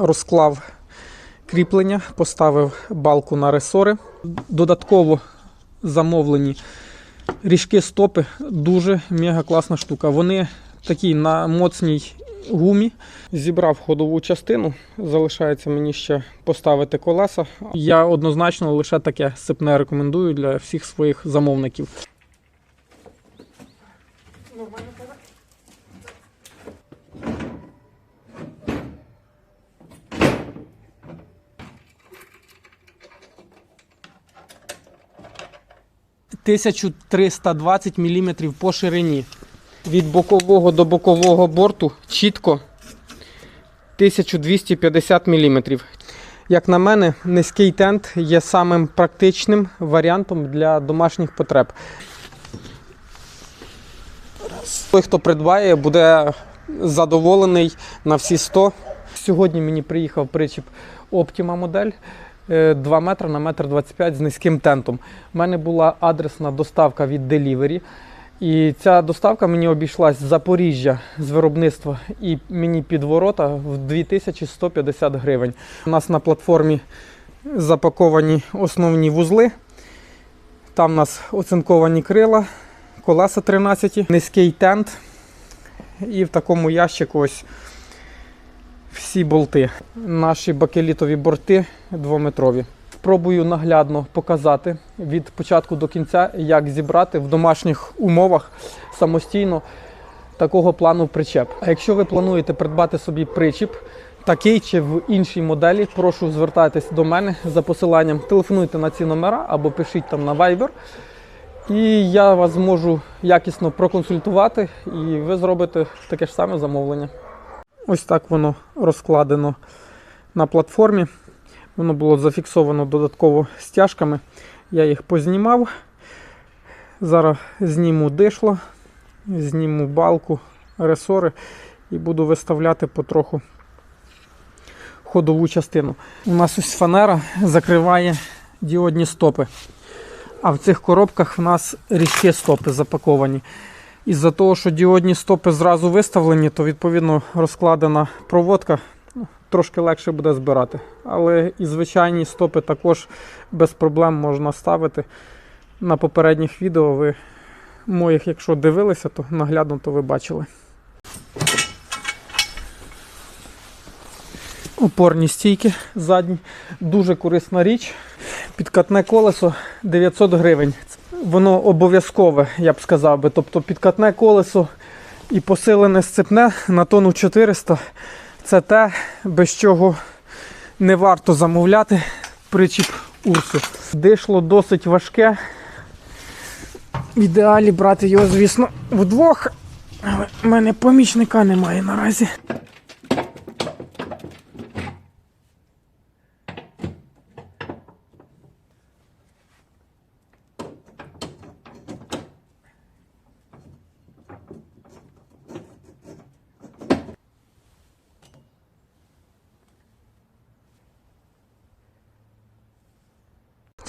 розклав кріплення, поставив балку на ресори. Додатково замовлені ріжки стопи. Дуже мега класна штука. Вони такі на моцній гумі. Зібрав ходову частину. Залишається мені ще поставити колеса. Я однозначно лише таке сипне рекомендую для всіх своїх замовників. «1320 мм по ширині. Від бокового до бокового борту чітко 1250 мм. Як на мене, низький тент є самим практичним варіантом для домашніх потреб. Той, хто придбає, буде задоволений на всі 100. Сьогодні мені приїхав причіп Optima модель 2 метри на 1,25 25 з низьким тентом. У мене була адресна доставка від Delivery. І ця доставка мені обійшлась з Запоріжжя з виробництва і мені під ворота в 2150 гривень. У нас на платформі запаковані основні вузли. Там у нас оцинковані крила, колеса 13, низький тент. І в такому ящику ось всі болти. Наші бакелітові борти двометрові. Спробую наглядно показати від початку до кінця, як зібрати в домашніх умовах самостійно такого плану причеп. А якщо ви плануєте придбати собі причіп, такий чи в іншій моделі, прошу звертайтесь до мене за посиланням. Телефонуйте на ці номера або пишіть там на Viber. І я вас зможу якісно проконсультувати, і ви зробите таке ж саме замовлення. Ось так воно розкладено на платформі. Воно було зафіксовано додатково стяжками. Я їх познімав. Зараз зніму дишло, зніму балку, ресори і буду виставляти потроху ходову частину. У нас ось фанера закриває діодні стопи. А в цих коробках в нас різкі стопи запаковані. Із-за того, що діодні стопи зразу виставлені, то відповідно розкладена проводка ну, трошки легше буде збирати. Але і звичайні стопи також без проблем можна ставити. На попередніх відео ви моїх, якщо дивилися, то наглядно то ви бачили. Опорні стійки задні. Дуже корисна річ. Підкатне колесо 900 гривень. Воно обов'язкове, я б сказав би. Тобто підкатне колесо і посилене сцепне на тонну 400 це те, без чого не варто замовляти причіп Урсу. Дишло досить важке. В ідеалі брати його, звісно, вдвох. Але в мене помічника немає наразі.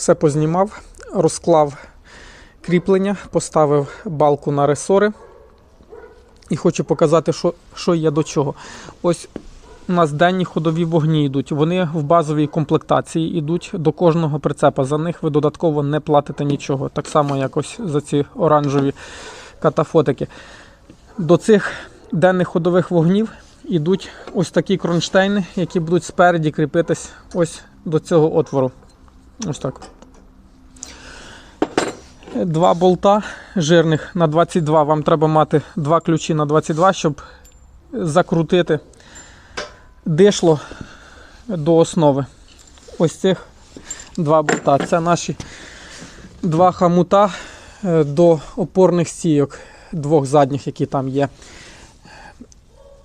Все познімав, розклав кріплення, поставив балку на ресори. І хочу показати, що, що є до чого. Ось у нас денні ходові вогні йдуть. Вони в базовій комплектації йдуть до кожного прицепа. За них ви додатково не платите нічого. Так само, як ось за ці оранжеві катафотики. До цих денних ходових вогнів йдуть ось такі кронштейни, які будуть спереді кріпитись ось до цього отвору. Ось так. Два болта жирних на 22. Вам треба мати два ключі на 22, щоб закрутити дишло до основи. Ось цих два болта. Це наші два хамута е, до опорних стійок, двох задніх, які там є.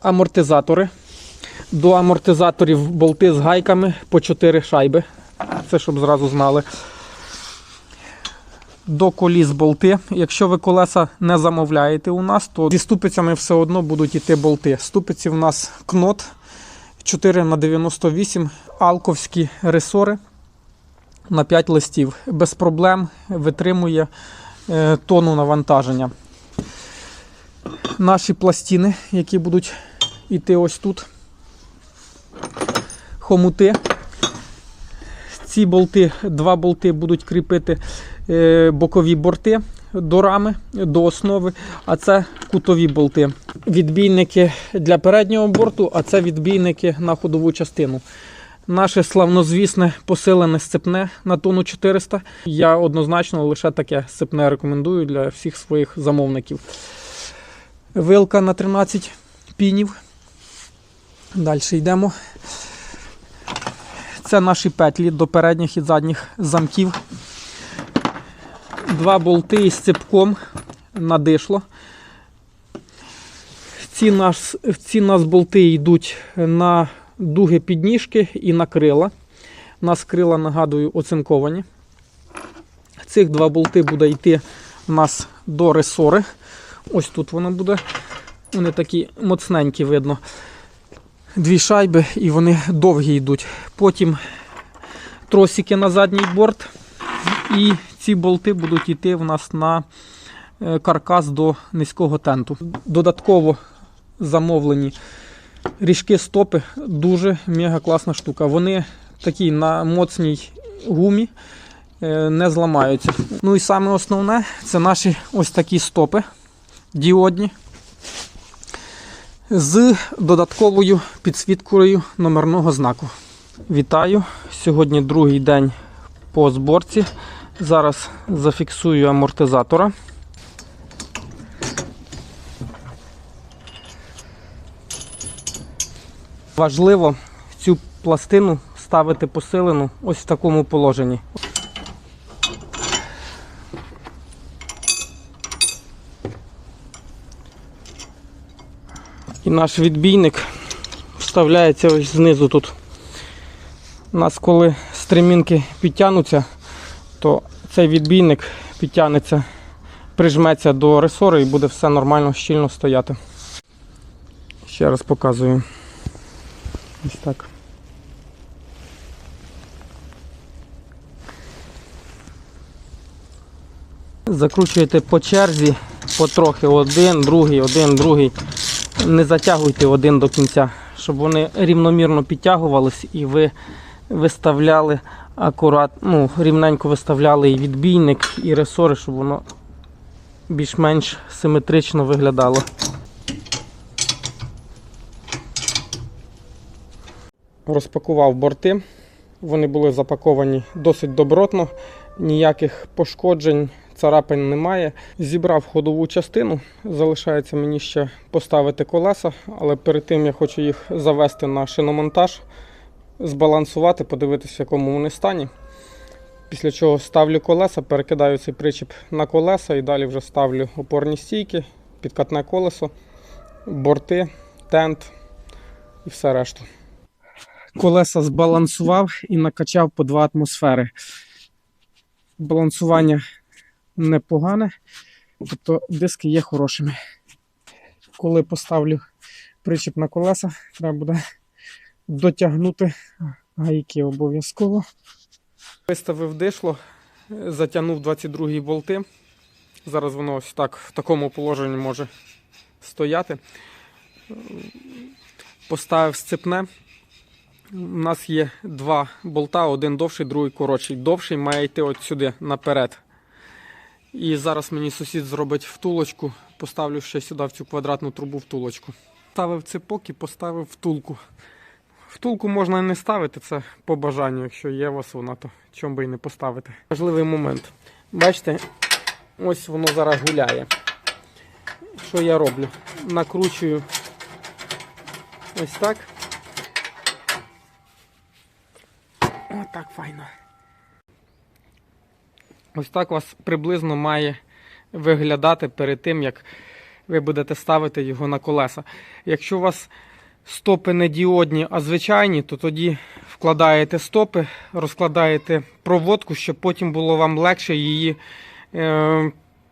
Амортизатори. До амортизаторів болти з гайками по 4 шайби. Це щоб зразу знали. До коліс болти. Якщо ви колеса не замовляєте у нас, то зі ступицями все одно будуть йти болти. Ступиці в нас кнот 4х98, алковські ресори на 5 листів. Без проблем витримує е, тонну навантаження. Наші пластини, які будуть йти ось тут. хомути. Ці болти, два болти будуть кріпити е, бокові борти до рами, до основи, а це кутові болти. Відбійники для переднього борту, а це відбійники на ходову частину. Наше славнозвісне посилене сцепне на тонну 400. Я однозначно лише таке сцепне рекомендую для всіх своїх замовників. Вилка на 13 пінів. Далі йдемо. Це наші петлі до передніх і задніх замків. Два болти із ципком на дишло. Ці, нас, ці нас болти йдуть на дуги підніжки і на крила. У нас крила, нагадую, оцинковані. Цих два болти буде йти у нас до ресори. Ось тут воно буде. Вони такі моцненькі видно. Дві шайби і вони довгі йдуть. Потім тросики на задній борт. І ці болти будуть йти в нас на е, каркас до низького тенту. Додатково замовлені ріжки стопи дуже мега класна штука. Вони такі на моцній гумі е, не зламаються. Ну і саме основне це наші ось такі стопи діодні з додатковою підсвіткою номерного знаку. Вітаю! Сьогодні другий день по зборці. Зараз зафіксую амортизатора. Важливо цю пластину ставити посилену ось в такому положенні. І наш відбійник вставляється ось знизу тут. У нас коли стремінки підтягнуться, то цей відбійник підтягнеться, прижметься до ресори і буде все нормально щільно стояти. Ще раз показую. Ось так. Закручуєте по черзі, потрохи один, другий, один, другий. Не затягуйте один до кінця, щоб вони рівномірно підтягувались і ви виставляли акурат, ну, рівненько виставляли і відбійник, і ресори, щоб воно більш-менш симетрично виглядало. Розпакував борти. Вони були запаковані досить добротно, ніяких пошкоджень, царапин немає. Зібрав ходову частину. Залишається мені ще поставити колеса, але перед тим я хочу їх завести на шиномонтаж, збалансувати, подивитися, в якому вони стані. Після чого ставлю колеса, перекидаю цей причіп на колеса і далі вже ставлю опорні стійки, підкатне колесо, борти, тент і все решту колеса збалансував і накачав по 2 атмосфери. Балансування непогане, тобто диски є хорошими. Коли поставлю причіп на колеса, треба буде дотягнути гайки обов'язково. Виставив дишло, затягнув 22 болти. Зараз воно ось так в такому положенні може стояти. Поставив сцепне. У нас є два болта, один довший, другий коротший. Довший має йти от сюди наперед. І зараз мені сусід зробить втулочку, поставлю ще сюди в цю квадратну трубу втулочку. Ставив цепок і поставив втулку. Втулку можна і не ставити, це по бажанню. Якщо є у вас вона, то чому би і не поставити. Важливий момент. Бачите, ось воно зараз гуляє. Що я роблю? Накручую ось так. О, так файно. Ось так у вас приблизно має виглядати перед тим, як ви будете ставити його на колеса. Якщо у вас стопи не діодні, а звичайні, то тоді вкладаєте стопи, розкладаєте проводку, щоб потім було вам легше її е,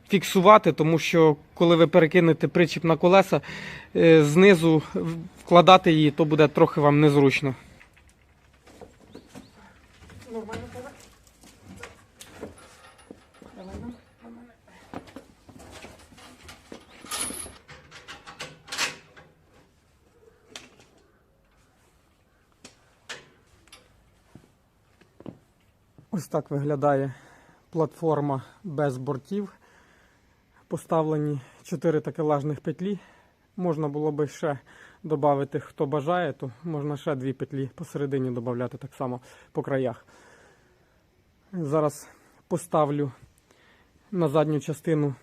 фіксувати, тому що коли ви перекинете причіп на колеса, е, знизу вкладати її, то буде трохи вам незручно. Нормально тебе? Давай нам, на мене. Ось так виглядає платформа без бортів. Поставлені 4 такелажних петлі. Можна було би ще додати, хто бажає, то можна ще дві петлі посередині додати так само по краях. Зараз поставлю на задню частину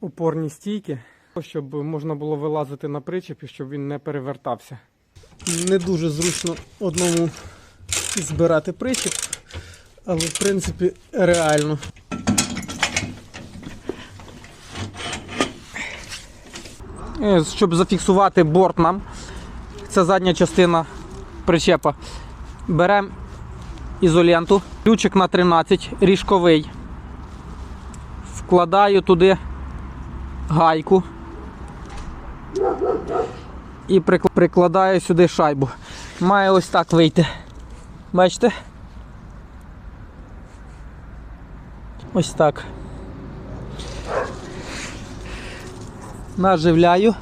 опорні стійки, щоб можна було вилазити на причеп і щоб він не перевертався. Не дуже зручно одному збирати причіп, але в принципі реально. Е, Щоб зафіксувати борт нам, це задня частина причепа. Беремо ізоленту, ключик на 13, ріжковий. Вкладаю туди гайку і прикладаю сюди шайбу. Має ось так вийти. Бачите? Ось так. Наживляю.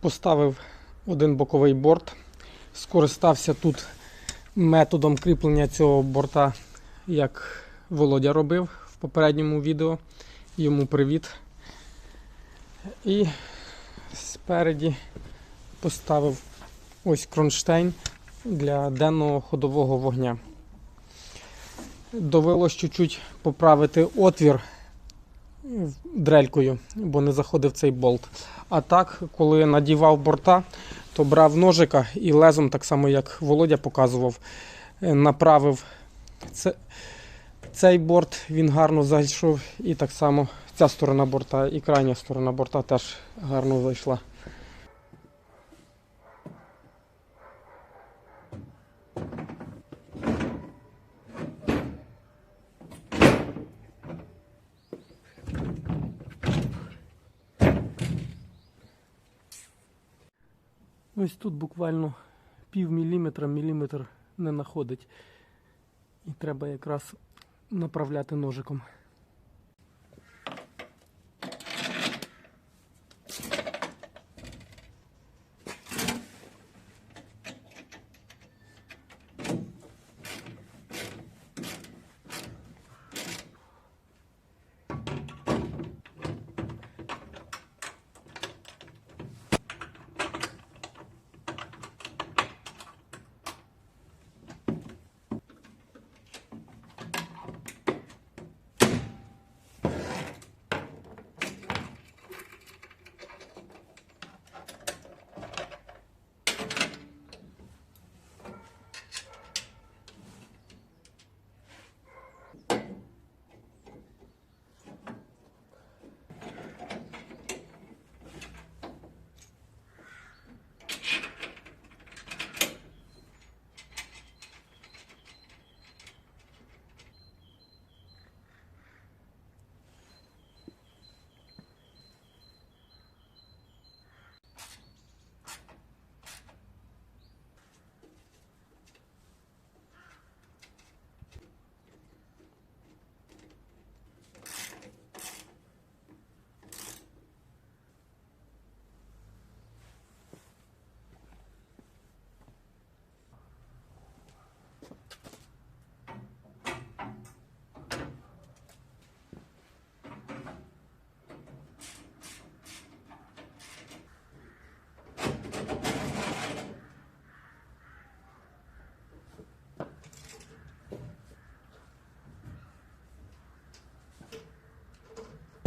Поставив один боковий борт. Скористався тут методом кріплення цього борта, як Володя робив в попередньому відео. Йому привіт. І спереді поставив ось кронштейн для денного ходового вогня. Довелось чуть-чуть поправити отвір дрелькою, бо не заходив цей болт. А так, коли надівав борта, то брав ножика і лезом, так само як Володя показував, е, направив це, цей борт, він гарно зайшов, і так само ця сторона борта і крайня сторона борта теж гарно зайшла. Ось тут буквально пів міліметра, міліметр не знаходить. І треба якраз направляти ножиком.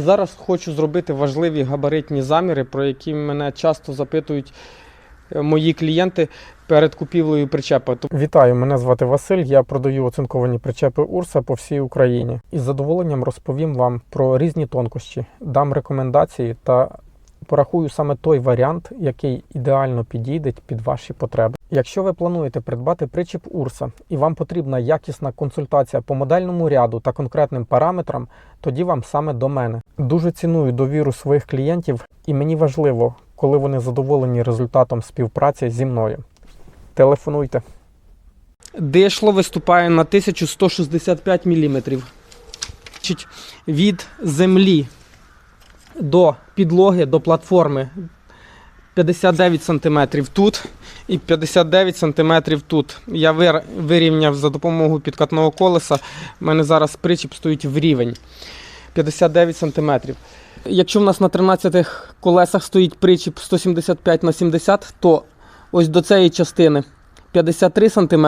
Зараз хочу зробити важливі габаритні заміри, про які мене часто запитують е, мої клієнти перед купівлею причепа. Вітаю, мене звати Василь. Я продаю оцинковані причепи Урса по всій Україні. Із задоволенням розповім вам про різні тонкощі, дам рекомендації та порахую саме той варіант, який ідеально підійде під ваші потреби. Якщо ви плануєте придбати причіп Урса і вам потрібна якісна консультація по модельному ряду та конкретним параметрам, тоді вам саме до мене. Дуже ціную довіру своїх клієнтів, і мені важливо, коли вони задоволені результатом співпраці зі мною. Телефонуйте. Дишло виступає на 1165 мм. Від землі до підлоги, до платформи 59 см тут і 59 см тут. Я вирівняв за допомогою підкатного колеса. У мене зараз причіп стоїть в рівень 59 см. Якщо в нас на 13 колесах стоїть причіп 175 на 70, то ось до цієї частини 53 см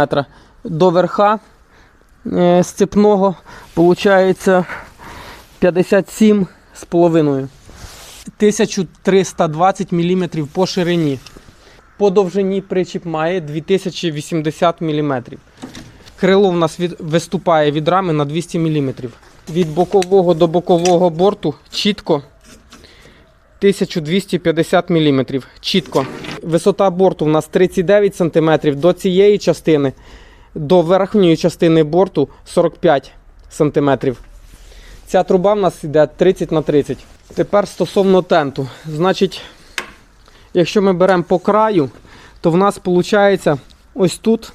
до верха е, степного виходить 57 см. 2,5. 1320 мм по ширині. По довжині причіп має 2080 мм. Крило в нас від, виступає від рами на 200 мм. Від бокового до бокового борту чітко 1250 мм. Чітко. Висота борту в нас 39 см до цієї частини, до верхньої частини борту 45 см. Ця труба в нас йде 30 на 30. Тепер стосовно тенту. Значить, якщо ми беремо по краю, то в нас виходить ось тут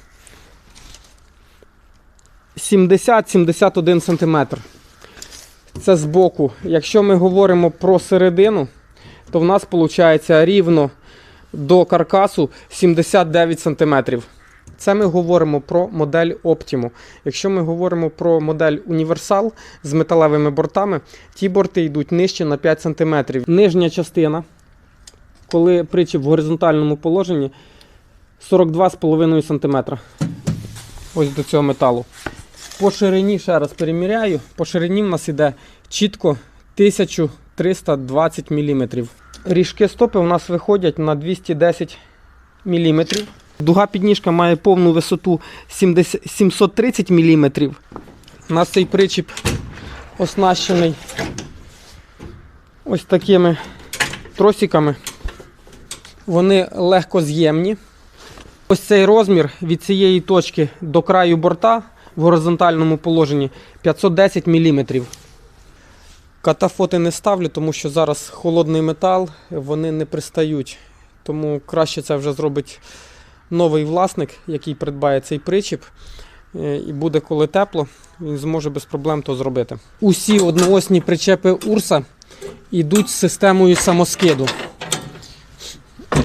70-71 см. Це збоку. Якщо ми говоримо про середину, то в нас виходить рівно до каркасу 79 см. Це ми говоримо про модель Optimo. Якщо ми говоримо про модель Універсал з металевими бортами, ті борти йдуть нижче на 5 см. Нижня частина, коли причіп в горизонтальному положенні, 42,5 см. Ось до цього металу. По ширині, ще раз переміряю, по ширині в нас йде чітко 1320 мм. Ріжки стопи у нас виходять на 210 мм. Дуга підніжка має повну висоту 70 730 мм. У нас цей причіп оснащений ось такими тросиками. Вони легко з'ємні. Ось цей розмір від цієї точки до краю борта в горизонтальному положенні 510 мм. Катафоти не ставлю, тому що зараз холодний метал, вони не пристають. Тому краще це вже зробить новий власник, який придбає цей причіп. Е, І буде коли тепло, він зможе без проблем то зробити. Усі одноосні причепи Урса йдуть з системою самоскиду.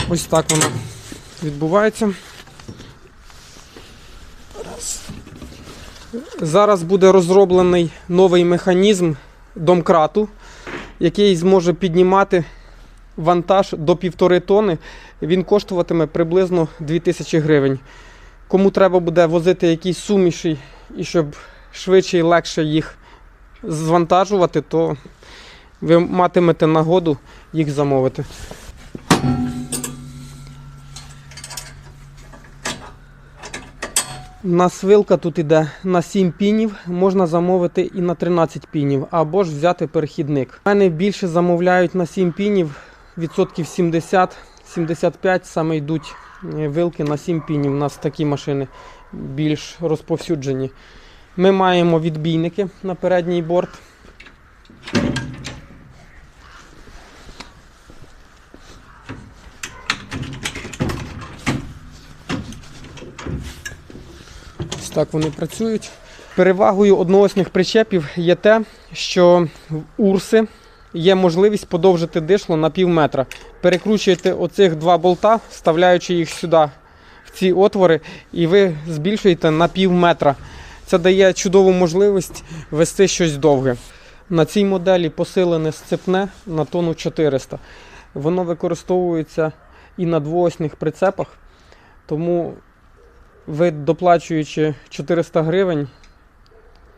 Ось так воно відбувається. Зараз буде розроблений новий механізм домкрату, який зможе піднімати вантаж до півтори тони. Він коштуватиме приблизно 2000 гривень. Кому треба буде возити якісь суміші і щоб швидше і легше їх звантажувати, то ви матимете нагоду їх замовити. У нас вилка тут іде на 7 пінів, можна замовити і на 13 пінів, або ж взяти перехідник. У мене більше замовляють на 7 пінів, відсотків 70-75 саме йдуть е, вилки на 7 пінів. У нас такі машини більш розповсюджені. Ми маємо відбійники на передній борт. Ось так вони працюють. Перевагою одноосних причепів є те, що Урси є можливість подовжити дишло на пів метра. Перекручуєте оцих два болта, вставляючи їх сюди, в ці отвори, і ви збільшуєте на пів метра. Це дає чудову можливість вести щось довге. На цій моделі посилене сцепне на тонну 400. Воно використовується і на двоосних прицепах, тому ви, доплачуючи 400 гривень,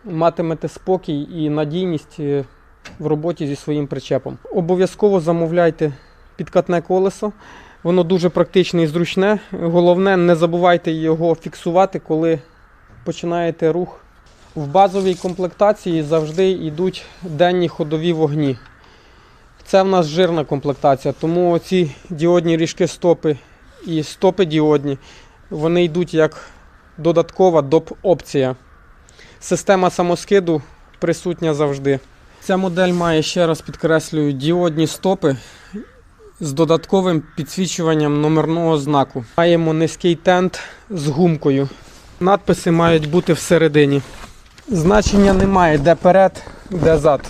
матимете спокій і надійність е, в роботі зі своїм причепом. Обов'язково замовляйте підкатне колесо. Воно дуже практичне і зручне. Головне, не забувайте його фіксувати, коли починаєте рух. В базовій комплектації завжди йдуть денні ходові вогні. Це в нас жирна комплектація, тому ці діодні ріжки стопи і стопи діодні вони йдуть як додаткова доп-опція. Система самоскиду присутня завжди. Ця модель має, ще раз підкреслюю, діодні стопи з додатковим підсвічуванням номерного знаку. Маємо низький тент з гумкою. Надписи мають бути всередині. Значення немає, де перед, де зад.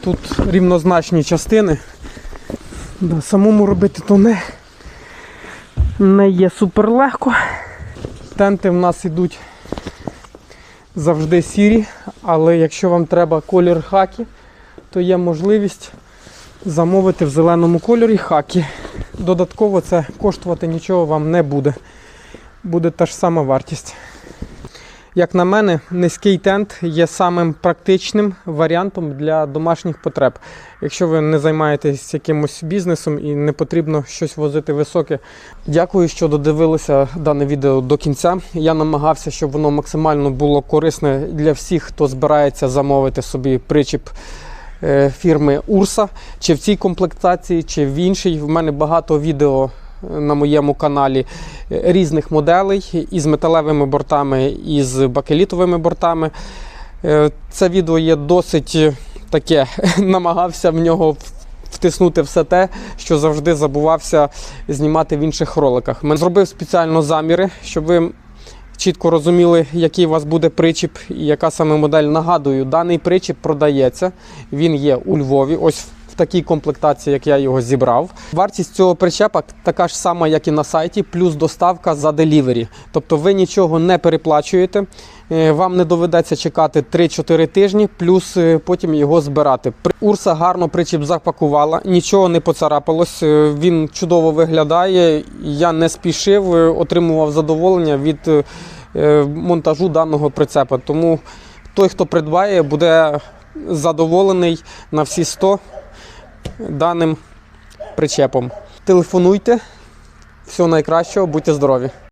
Тут рівнозначні частини. Да, самому робити то не, не є супер легко. Тенти в нас йдуть завжди сірі, але якщо вам треба колір хакі, то є можливість замовити в зеленому кольорі хакі. Додатково це коштувати нічого вам не буде. Буде та ж сама вартість. Як на мене, низький тент є самим практичним варіантом для домашніх потреб. Якщо ви не займаєтесь якимось бізнесом і не потрібно щось возити високе. Дякую, що додивилися дане відео до кінця. Я намагався, щоб воно максимально було корисне для всіх, хто збирається замовити собі причіп фірми Урса, чи в цій комплектації, чи в іншій. В мене багато відео е, на моєму каналі е, різних моделей із металевими бортами, і з бакелітовими бортами. Е, Це відео є досить е, таке, намагався в нього втиснути все те, що завжди забувався знімати в інших роликах. Мен зробив спеціально заміри, щоб ви чітко розуміли, який у вас буде причіп і яка саме модель. Нагадую, даний причіп продається. Він є у Львові. Ось такій комплектації, як я його зібрав. Вартість цього причепа така ж сама, як і на сайті, плюс доставка за делівері. Тобто ви нічого не переплачуєте. Е, Вам не доведеться чекати 3-4 тижні, плюс е, потім його збирати. Урса гарно причіп запакувала, нічого не поцарапалось. е, Він чудово виглядає. Я не спішив, отримував задоволення від монтажу даного прицепа. Тому той, хто придбає, буде задоволений на всі 100 даним причепом. Телефонуйте. Всього найкращого, будьте здорові!